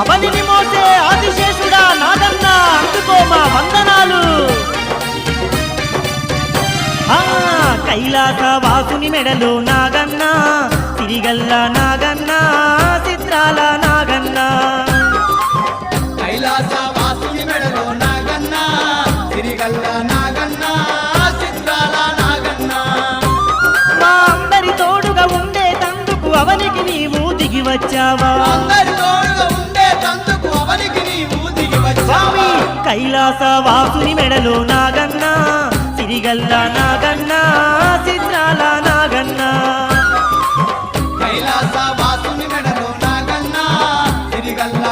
అవనిని మోసే ఆదిశేషుడా నాదన్న అందుకో మా వందనాలు. కైలాస వాసుని మెడలు నాగన్న తిరిగల్ల నాగన్న చిత్రాల నాగన్న. కైలాస వాసుని మెడలు నాగన్న తిరిగల్ల నాగన్న చిత్రాల నాగన్న. మా అందరి తోడుగా ఉండే తందుకు అవనికి నీవు దిగి వచ్చావా? కైలాస వాసుని మెడలో నాగన్నా సిరిగల్ల నాగన్నా చిత్రాల నాగన్నా. కైలాస వాసుని మెడలో నాగన్నా సిరిగల్ల